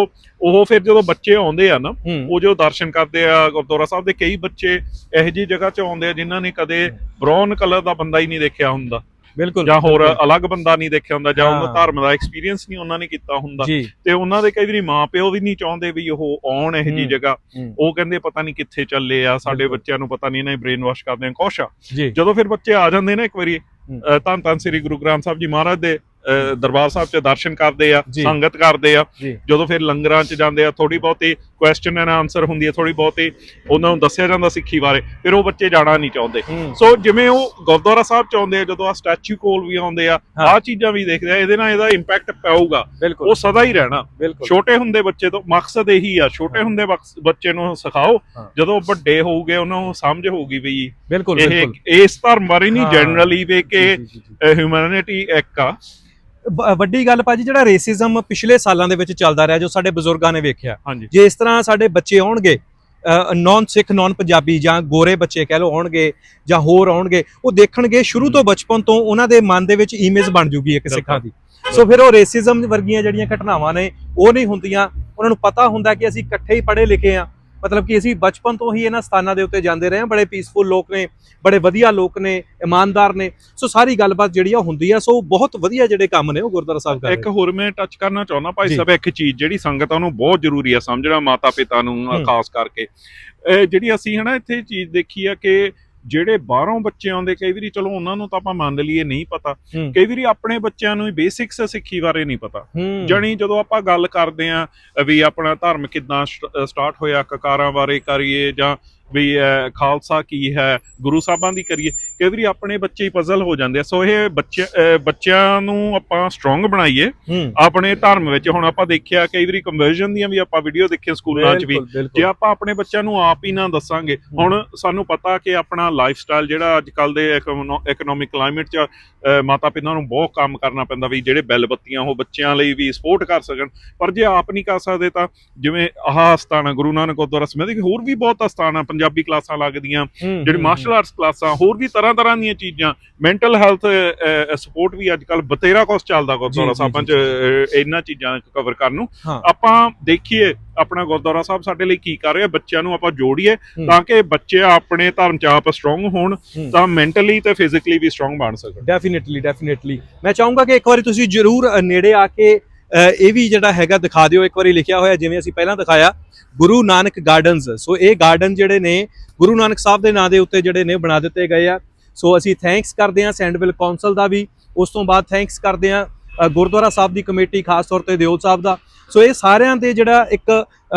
ਉਹ ਫਿਰ ਜਦੋਂ ਬੱਚੇ ਆਉਂਦੇ ਆ ਨਾ ਹੂੰ ਉਹ ਜੋ ਦਰਸ਼ਨ ਕਰਦੇ ਆ ਗੁਰਦੁਆਰਾ ਸਾਹਿਬ ਦੇ ਕਈ ਬੱਚੇ ਇਹੋ ਜਿਹੀ ਜਗ੍ਹਾ 'ਚ ਆਉਂਦੇ ਆ ਜਿਨ੍ਹਾਂ ਨੇ ਕਦੇ ਬ੍ਰਾਊਨ ਕਲਰ ਦਾ ਬੰਦਾ ਹੀ ਨਹੀਂ ਦੇਖਿਆ ਹੁੰਦਾ ਬਿਲਕੁਲ ਜਾਂ ਹੋਰ। ਅਲੱਗ ਬੰਦਾ ਨਹੀਂ ਦੇਖਿਆ ਹੁੰਦਾ ਜਾਂ ਉਹਨਾਂ ਹਾਂ। ਧਰਮ ਦਾ ਐਕਸਪੀਰੀਅੰਸ ਨਹੀਂ ਉਹਨਾਂ ਨੇ ਕੀਤਾ ਹੁੰਦਾ ਜੀ ਤੇ ਉਹਨਾਂ ਦੇ ਕਈ ਵਾਰੀ ਮਾਪਿਓ ਵੀ ਨਹੀਂ ਚਾਹੁੰਦੇ ਵੀ ਉਹ ਆਉਣ ਇਹੋ ਹੂੰ। ਜਗ੍ਹਾ ਹੂੰ, ਉਹ ਕਹਿੰਦੇ ਪਤਾ ਨਹੀਂ ਕਿੱਥੇ ਚੱਲੇ ਆ ਸਾਡੇ। ਬੱਚਿਆਂ ਨੂੰ ਪਤਾ ਨਹੀਂ ਇਹਨਾਂ ਬ੍ਰੇਨ ਵਾਸ਼ ਕਰਦੇ ਆ ਕੁਛ ਆ ਜੀ ਜਦੋਂ ਫਿਰ ਬੱਚੇ ਆ ਜਾਂਦੇ ਨੇ ਇੱਕ ਵਾਰੀ ਹੂੰ। ਧੰਨ ਧੰਨ ਸ੍ਰੀ ਗੁਰੂ ਗ੍ਰੰਥ ਸਾਹਿਬ ਜੀ ਮਹਾਰਾਜ ਦੇ ਦਰਬਾਰ ਸਾਹਿਬ 'ਚ ਦਰਸ਼ਨ ਕਰਦੇ ਆ। ਸੰਗਤ ਕਰਦੇ ਆ ਜਦੋਂ ਫਿਰ ਲੰਗਰਾਂ 'ਚ ਜਾਂਦੇ ਆ ਥੋੜੀ ਬਹੁਤੀ ਕੁਐਸਚਨ ਐਂਡ ਆਨਸਰ ਹੁੰਦੀ ਹੈ ਥੋੜੀ ਬਹੁਤੀ ਉਹਨਾਂ ਨੂੰ ਦੱਸਿਆ ਜਾਂਦਾ ਸਿੱਖੀ ਬਾਰੇ ਫਿਰ ਉਹ ਬੱਚੇ ਜਾਣਾ ਨਹੀਂ ਚਾਹੁੰਦੇ ਸੋ ਜਿਵੇਂ ਉਹ ਗੁਰਦੁਆਰਾ ਸਾਹਿਬ 'ਚ ਆਉਂਦੇ ਆ ਜਦੋਂ ਆ ਸਟੈਚੂ ਕੋਲ ਵੀ ਆਉਂਦੇ ਆ। ਆ ਚੀਜ਼ਾਂ ਵੀ ਦੇਖਦੇ ਆ ਇਹਦੇ ਨਾਲ ਇਹਦਾ ਇੰਪੈਕਟ ਪਾਊਗਾ ਉਹ ਸਦਾ ਹੀ ਰਹਿਣਾ ਛੋਟੇ ਹੁੰਦੇ ਬੱਚੇ ਤੋਂ ਮਕਸਦ ਇਹੀ ਆ ਛੋਟੇ। ਹੁੰਦੇ ਬੱਚੇ ਨੂੰ ਸਿਖਾਓ। ਜਦੋਂ ਵੱਡੇ ਹੋਊਗੇ ਉਹਨਾਂ ਨੂੰ ਸਮਝ ਹੋਊਗੀ ਵੀ ਬਿਲਕੁਲ ਇਸ ਧਰਮ ਬਾਰੇ ਨਹੀਂ। ਜਨਰਲੀ ਵੀ ਕਿ। ਹਿਊਮੈਨਿਟੀ ਇੱਕ ਆ ਵੱਡੀ ਗੱਲ ਭਾਜੀ ਜਿਹੜਾ ਰੇਸਿਜ਼ਮ ਪਿਛਲੇ ਸਾਲਾਂ ਦੇ ਵਿੱਚ ਚੱਲਦਾ ਰਿਹਾ ਜੋ ਸਾਡੇ ਬਜ਼ੁਰਗਾਂ ਨੇ ਵੇਖਿਆ। ਜੇ ਇਸ ਤਰ੍ਹਾਂ ਸਾਡੇ ਬੱਚੇ ਆਉਣਗੇ ਨਾਨ ਸਿੱਖ ਨਾਨ ਪੰਜਾਬੀ ਜਾਂ ਗੋਰੇ ਬੱਚੇ ਕਹਿ ਲਓ ਆਉਣਗੇ ਜਾਂ ਹੋਰ ਆਉਣਗੇ ਉਹ ਦੇਖਣਗੇ ਸ਼ੁਰੂ ਤੋਂ ਬਚਪਨ ਤੋਂ ਉਹਨਾਂ ਦੇ ਮਨ ਦੇ ਵਿੱਚ ਇਮੇਜ ਬਣ ਜੂਗੀ ਇੱਕ ਸਿੱਖਾਂ ਦੀ। ਸੋ ਫਿਰ ਉਹ ਰੇਸਿਜ਼ਮ ਵਰਗੀਆਂ ਜਿਹੜੀਆਂ ਘਟਨਾਵਾਂ ਨੇ ਉਹ ਨਹੀਂ ਹੁੰਦੀਆਂ। ਉਹਨਾਂ ਨੂੰ ਪਤਾ ਹੁੰਦਾ ਕਿ ਅਸੀਂ ਇਕੱਠੇ ਹੀ ਪੜ੍ਹੇ ਲਿਖੇ ਆ ਮਤਲਬ ਕਿ ਅਸੀਂ ਬਚਪਨ ਤੋਂ ਹੀ ਇਹਨਾਂ ਸਥਾਨਾਂ ਦੇ ਉੱਤੇ ਜਾਂਦੇ ਰਹੇ ਹਾਂ। ਬੜੇ ਪੀਸਫੁਲ ਲੋਕ ਨੇ ਬੜੇ ਵਧੀਆ ਲੋਕ ਨੇ ਇਮਾਨਦਾਰ ਨੇ। ਸੋ ਸਾਰੀ ਗੱਲਬਾਤ ਜਿਹੜੀ ਆ ਹੁੰਦੀ ਆ। ਸੋ ਬਹੁਤ ਵਧੀਆ ਜਿਹੜੇ ਕੰਮ ਨੇ ਉਹ ਗੁਰਦੁਆਰਾ ਸਾਹਿਬ ਕਰ ਇੱਕ ਹੋਰ ਮੈਂ ਟੱਚ ਕਰਨਾ ਚਾਹੁੰਦਾ ਭਾਈ। ਸਾਹਿਬ ਇੱਕ ਚੀਜ਼ ਜਿਹੜੀ ਸੰਗਤਾਂ ਨੂੰ ਬਹੁਤ ਜ਼ਰੂਰੀ ਆ ਸਮਝਣਾ ਮਾਤਾ ਪਿਤਾ ਨੂੰ। ਖਾਸ ਕਰਕੇ। ਜਿਹੜੀ ਅਸੀਂ ਹਨਾ ਇੱਥੇ ਚੀਜ਼ ਦੇਖੀ ਆ ਕਿ ਜਿਹੜੇ ਬਾਹਰੋਂ ਬੱਚੇ ਆਉਂਦੇ ਕਈ ਵਾਰੀ ਚਲੋ ਉਹਨਾਂ ਨੂੰ ਤਾਂ ਆਪਾਂ ਮੰਨ ਲਈਏ ਨਹੀਂ ਪਤਾ। ਹੂੰ। ਕਈ ਵਾਰੀ ਆਪਣੇ ਬੱਚਿਆਂ ਨੂੰ ਬੇਸਿਕਸ ਸਿੱਖੀ ਬਾਰੇ ਨਹੀਂ ਪਤਾ। ਹੂੰ। ਜਣੀ ਜਦੋਂ ਆਪਾਂ ਗੱਲ ਕਰਦੇ ਆਂ ਵੀ ਆਪਣਾ ਧਰਮ ਕਿਦਾਂ ਸਟਾਰਟ ਹੋਇਆ ਕਕਾਰਾਂ ਬਾਰੇ ਕਰੀਏ ਜਾਂ ਵੀ ਖਾਲਸਾ ਕੀ ਹੈ ਗੁਰੂ ਸਾਹਿਬਾਂ ਦੀ ਕਰੀਏ। ਕਈ ਵਾਰੀ ਆਪਣੇ ਬੱਚੇ ਹੀ ਪਜ਼ਲ ਹੋ ਜਾਂਦੇ ਆ। ਸੋ ਇਹ ਬੱਚੇ ਬੱਚਿਆਂ ਨੂੰ ਆਪਾਂ ਸਟਰੋਂਗ ਬਣਾਈਏ। ਆਪਣੇ ਧਰਮ ਵਿੱਚ ਹੁਣ ਆਪਾਂ ਦੇਖਿਆ ਕਈ ਵਾਰੀ ਕਨਵਰਜਨ ਦੀਆਂ ਵੀ ਆਪਾਂ ਵੀਡੀਓ ਦੇਖੀਆਂ ਸਕੂਲਾਂ 'ਚ ਵੀ। ਜੇ ਆਪਾਂ ਆਪਣੇ ਬੱਚਿਆਂ ਨੂੰ ਆਪ ਹੀ ਨਾ ਦੱਸਾਂਗੇ ਹੁਣ ਸਾਨੂੰ ਪਤਾ ਕਿ ਆਪਣਾ ਲਾਈਫ ਸਟਾਈਲ ਜਿਹੜਾ ਅੱਜ ਕੱਲ ਦੇ ਇਕਨੋਮਿਕ ਕਲਾਈਮੇਟ 'ਚ ਮਾਤਾ ਪਿਤਾ ਨੂੰ ਬਹੁਤ ਕੰਮ ਕਰਨਾ ਪੈਂਦਾ ਵੀ ਜਿਹੜੇ ਬੈਲ ਬੱਤੀਆਂ ਉਹ ਬੱਚਿਆਂ ਲਈ ਵੀ ਸਪੋਰਟ ਕਰ ਸਕਣ। ਪਰ ਜੇ ਆਪ ਨਹੀਂ ਕਰ ਸਕਦੇ ਤਾਂ ਜਿਵੇਂ ਆਹ ਅਸਥਾਨ ਗੁਰੂ ਨਾਨਕ ਗੁਰਦੁਆਰਾ ਸਮੇਤ ਹੋਰ ਵੀ ਬਹੁਤ ਅਸਥਾਨ ਆ ਪੰਜਾਬੀ ਕਲਾਸਾਂ ਲੱਗਦੀਆਂ ਜਿਹੜੀ ਮਾਰਸ਼ਲ ਆਰਟਸ ਕਲਾਸਾਂ ਹੋਰ ਵੀ ਤਰ੍ਹਾਂ ਤਰ੍ਹਾਂ ਦੀਆਂ ਚੀਜ਼ਾਂ ਮੈਂਟਲ ਹੈਲਥ ਸਪੋਰਟ ਵੀ ਅੱਜ ਕੱਲ ਬਤੇਰਾ ਕੁਛ ਚੱਲਦਾ ਗੁਰਦੁਆਰਾ ਸਾਹਿਬਾਂ 'ਚ ਇਹਨਾਂ ਚੀਜ਼ਾਂ ਕਵਰ ਕਰਨ ਨੂੰ। ਆਪਾਂ ਦੇਖੀਏ ਆਪਣਾ ਗੁਰਦੁਆਰਾ ਸਾਹਿਬ ਸਾਡੇ ਲਈ ਕੀ ਕਰ ਰਿਹਾ ਬੱਚਿਆਂ ਨੂੰ ਆਪਾਂ ਜੋੜੀਏ। ਤਾਂ ਕਿ ਬੱਚੇ ਆਪਣੇ ਧਰਮ 'ਚ ਆਪ ਸਟਰੋਂਗ ਹੋਣ। ਤਾਂ ਮੈਂਟਲੀ ਤੇ ਫਿਜ਼ੀਕਲੀ ਵੀ ਸਟਰੋਂਗ ਬਣ ਸਕਣ ਡੈਫੀਨਿਟਲੀ ਡੈਫੀਨਿਟਲੀ ਮੈਂ ਚਾਹੂੰਗਾ ਕਿ ਇੱਕ ਵਾਰੀ ਤੁਸੀਂ ਜਰੂਰ ਨੇੜੇ ਆ ਕੇ ਇਹ ਵੀ ਜਿਹੜਾ ਹੈਗਾ ਦਿਖਾ ਦਿਓ, ਇੱਕ ਵਾਰੀ ਲਿਖਿਆ ਹੋਇਆ, ਜਿਵੇਂ ਅਸੀਂ ਪਹਿਲਾਂ ਦਿਖਾਇਆ, ਗੁਰੂ ਨਾਨਕ ਗਾਰਡਨਸ ਸੋ ਇਹ ਗਾਰਡਨ ਜਿਹੜੇ ਨੇ, ਗੁਰੂ ਨਾਨਕ ਸਾਹਿਬ ਦੇ ਨਾਂ ਦੇ ਉੱਤੇ ਜਿਹੜੇ ਨੇ ਬਣਾ ਦਿੱਤੇ ਗਏ ਆ। ਸੋ ਅਸੀਂ ਥੈਂਕਸ ਕਰਦੇ ਹਾਂ ਸੈਂਡਵਿਲ ਕੌਂਸਲ ਦਾ ਵੀ। ਉਸ ਤੋਂ ਬਾਅਦ ਥੈਂਕਸ ਕਰਦੇ ਹਾਂ ਗੁਰਦੁਆਰਾ ਸਾਹਿਬ ਦੀ ਕਮੇਟੀ, ਖਾਸ ਤੌਰ ਤੇ ਦਿਓਲ ਸਾਹਿਬ ਦਾ। ਸੋ ਇਹ ਸਾਰਿਆਂ ਦੇ ਜਿਹੜਾ ਇੱਕ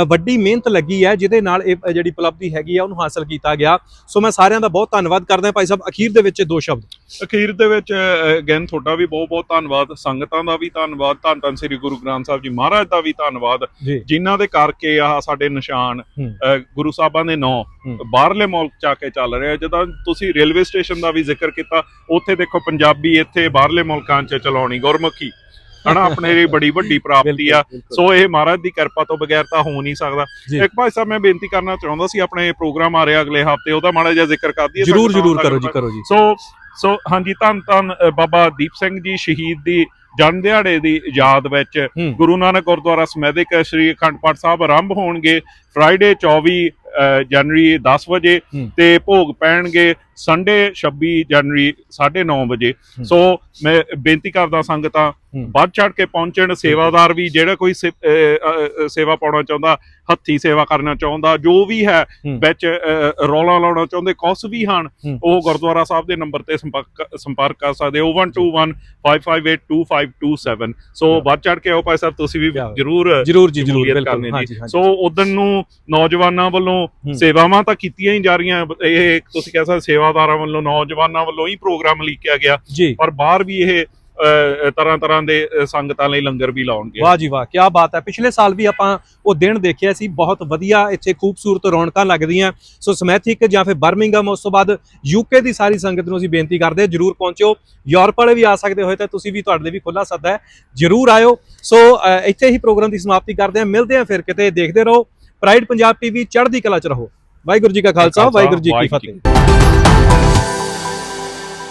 ਵੱਡੀ ਮਿਹਨਤ ਲੱਗੀ ਹੈ ਜਿਹਦੇ ਨਾਲ ਇਹ ਜਿਹੜੀ ਉਪਲਬਧੀ ਹੈਗੀ ਆ ਉਹਨੂੰ ਹਾਸਲ ਕੀਤਾ ਗਿਆ। ਸੋ ਮੈਂ ਸਾਰਿਆਂ ਦਾ ਬਹੁਤ ਧੰਨਵਾਦ ਕਰਦਾ ਭਾਈ ਸਾਹਿਬ ਅਖੀਰ ਦੇ ਵਿੱਚ ਦੋ ਸ਼ਬਦ। ਅਖੀਰ ਦੇ ਵਿੱਚ ਅਗੇਨ ਤੁਹਾਡਾ ਵੀ ਬਹੁਤ ਬਹੁਤ ਧੰਨਵਾਦ। ਸੰਗਤਾਂ ਦਾ ਵੀ ਧੰਨਵਾਦ। ਧੰਨ ਧੰਨ ਸ੍ਰੀ ਗੁਰੂ ਗ੍ਰੰਥ ਸਾਹਿਬ ਜੀ ਮਹਾਰਾਜ ਦਾ ਵੀ ਧੰਨਵਾਦ। ਜੀ। ਜਿਨ੍ਹਾਂ ਦੇ ਕਰਕੇ ਆਹ ਸਾਡੇ ਨਿਸ਼ਾਨ ਗੁਰੂ ਸਾਹਿਬਾਂ ਦੇ ਨਾਂ। ਬਾਹਰਲੇ ਮੁਲਕ ਚ ਆ ਕੇ ਚੱਲ ਰਹੇ ਆ ਜਦੋਂ ਤੁਸੀਂ ਰੇਲਵੇ ਸਟੇਸ਼ਨ ਦਾ ਵੀ ਜ਼ਿਕਰ ਕੀਤਾ ਉੱਥੇ ਦੇਖੋ ਪੰਜਾਬੀ ਇੱਥੇ ਬਾਹਰਲੇ ਮੁਲਕਾਂ 'ਚ ਚਲਾਉਣੀ ਗੁਰਮੁਖੀ। ਹਨਾ ਆਪਣੇ ਲਈ ਬੜੀ ਵੱਡੀ ਪ੍ਰਾਪਤੀ ਆ। ਸੋ ਇਹ ਮਹਾਰਾਜ ਦੀ ਕਿਰਪਾ ਤੋਂ ਬਗੈਰ ਤਾਂ ਹੋ ਨਹੀਂ ਸਕਦਾ। ਇੱਕ ਭਾਈ ਸਾਹਿਬ ਮੈਂ ਬੇਨਤੀ ਕਰਨਾ ਚਾਹੁੰਦਾ ਸੀ ਆਪਣੇ ਪ੍ਰੋਗਰਾਮ ਆ ਰਿਹਾ ਅਗਲੇ ਹਫ਼ਤੇ ਉਹਦਾ ਮਾੜਾ ਜਿਹਾ ਜ਼ਿਕਰ ਕਰ ਦਈਏ ਜਰੂਰ ਜਰੂਰ ਕਰੋ ਜੀ ਕਰੋ ਜੀ। ਸੋ ਸੋ ਹਾਂਜੀ ਧੰਨ ਧੰਨ ਬਾਬਾ ਦੀਪ ਸਿੰਘ ਜੀ ਸ਼ਹੀਦ ਦੀ ਜਨਮ ਦਿਹਾੜੇ ਦੀ ਯਾਦ ਵਿੱਚ। ਗੁਰੂ ਨਾਨਕ ਗੁਰਦੁਆਰਾ ਸਮੇਦਿਕ ਸ੍ਰੀ ਅਖੰਡ ਪਾਠ ਸਾਹਿਬ ਆਰੰਭ ਹੋਣਗੇ। ਫਰਾਈਡੇ 24 ਅ, ਜਨਵਰੀ 10 ਵਜੇ। ਤੇ ਭੋਗ ਪੈਣਗੇ ਸੰਡੇ 26 ਜਨਵਰੀ 9:30 ਵਜੇ। ਸੋ ਮੈਂ ਬੇਨਤੀ ਕਰਦਾ ਸੰਗਤਾਂ। ਵੱਧ ਚੜ ਕੇ ਪਹੁੰਚਣ ਸੇਵਾਦਾਰ ਵੀ ਜਿਹੜਾ ਕੋਈ ਸੇਵਾ ਪਾਉਣਾ ਚਾਹੁੰਦਾ ਹੱਥੀ ਸੇਵਾ ਕਰਨਾ ਚਾਹੁੰਦਾ ਜੋ ਵੀ ਹੈ। ਵਿੱਚ ਰੌਲਾ ਲਾਉਣਾ ਚਾਹੁੰਦੇ ਕੁਛ ਵੀ ਹਨ। ਉਹ ਗੁਰਦੁਆਰਾ ਸਾਹਿਬ ਦੇ ਨੰਬਰ ਤੇ ਸੰਪਰਕ ਸੰਪਰਕ ਕਰ ਸਕਦੇ ਹੋ 0121558227 ਸੋ ਵੱਧ ਚੜ ਕੇ ਆਓ ਭਾਈ ਸਾਹਿਬ ਤੁਸੀਂ ਵੀ। ਜਰੂਰ ਜਰੂਰ ਜੀ ਜਰੂਰ ਬਿਲਕੁਲ ਸੋ ਉਦੋਂ ਨੂੰ ਨੌਜਵਾਨਾਂ ਵੱਲੋਂ। ਸੇਵਾਵਾਂ ਤਾਂ ਕੀਤੀਆਂ ਹੀ ਜਾ ਰਹੀਆਂ ਇਹ ਤੁਸੀਂ ਕਹਿ ਸਕਦੇ ਸੇਵਾਦਾਰਾਂ ਵੱਲੋਂ ਨੌਜਵਾਨਾਂ ਵੱਲੋਂ ਹੀ ਪ੍ਰੋਗਰਾਮ ਲਿਖਿਆ ਗਿਆ ਪਰ ਬਾਹਰ ਵੀ ਇਹ ਤਰ੍ਹਾਂ ਤਰ੍ਹਾਂ ਦੇ ਸੰਗਤਾਂ ਲਈ ਲੰਗਰ ਵੀ ਲਾਉਣਗੇ। ਵਾਹ ਜੀ ਵਾਹ ਕੀ ਬਾਤ ਹੈ। ਪਿਛਲੇ ਸਾਲ ਵੀ ਆਪਾਂ ਉਹ ਦਿਨ ਦੇਖਿਆ ਸੀ ਬਹੁਤ ਵਧੀਆ ਇੱਥੇ ਖੂਬਸੂਰਤ ਰੌਣਕਾਂ ਲੱਗਦੀਆਂ। ਸੋ ਸਮੈਥਿਕ ਜਾਂ ਫਿਰ ਬਰਮਿੰਗਮ ਉਸ ਤੋਂ ਬਾਅਦ ਯੂਕੇ ਦੀ ਸਾਰੀ ਸੰਗਤ ਨੂੰ ਅਸੀਂ ਬੇਨਤੀ ਕਰਦੇ ਹਾਂ ਜਰੂਰ ਪਹੁੰਚੋ ਯੂਰਪ ਵਾਲੇ ਵੀ ਆ ਸਕਦੇ ਹੋਏ ਤਾਂ ਤੁਸੀਂ ਵੀ ਤੁਹਾਡੇ ਲਈ ਵੀ ਖੁੱਲਾ ਸੱਦਾ ਹੈ ਜਰੂਰ ਆਇਓ। ਸੋ ਇੱਥੇ ਹੀ ਪ੍ਰੋਗਰਾਮ ਦੀ ਸਮਾਪਤੀ ਕਰਦੇ ਹਾਂ। ਮਿਲਦੇ ਹਾਂ ਫਿਰ ਕਿਤੇ ਦੇਖਦੇ ਰਹੋ। ਪ੍ਰਾਈਡ ਪੰਜਾਬ ਟੀਵੀ ਚੜ੍ਹਦੀ ਕਲਾ ਚ ਰਹੋ। ਵਾਹਿਗੁਰੂ ਜੀ ਕਾ ਖਾਲਸਾ ਵਾਹਿਗੁਰੂ ਜੀ ਕੀ ਫਤਿਹ।